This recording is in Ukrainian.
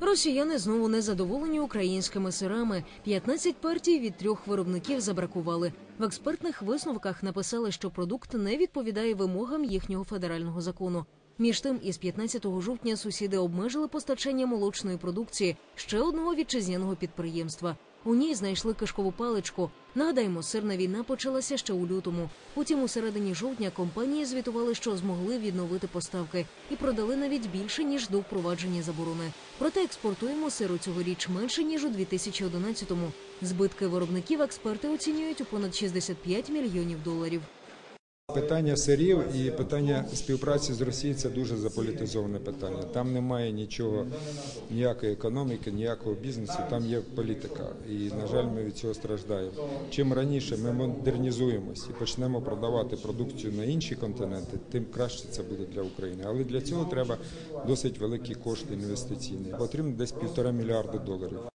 Росіяни знову не задоволені українськими сирами. 15 партій від трьох виробників забракували. В експертних висновках написали, що продукт не відповідає вимогам їхнього федерального закону. Між тим, із 15 жовтня сусіди обмежили постачання молочної продукції ще одного вітчизняного підприємства. У ній знайшли кишкову паличку. Нагадаємо, сирна війна почалася ще у лютому. Потім, у середині жовтня, компанії звітували, що змогли відновити поставки і продали навіть більше ніж до впровадження заборони. Проте експортуємо сиру цьогоріч менше ніж у 2011-му. Збитки виробників експерти оцінюють у понад 65 мільйонів доларів. Питання сирів і питання співпраці з Росією це дуже заполітизоване питання. Там немає нічого, ніякої економіки, ніякого бізнесу. Там є політика, і на жаль, ми від цього страждаємо. Чим раніше ми модернізуємось і почнемо продавати продукцію на інші континенти, тим краще це буде для України. Але для цього треба досить великі кошти інвестиційні. Потрібно десь півтора мільярда доларів.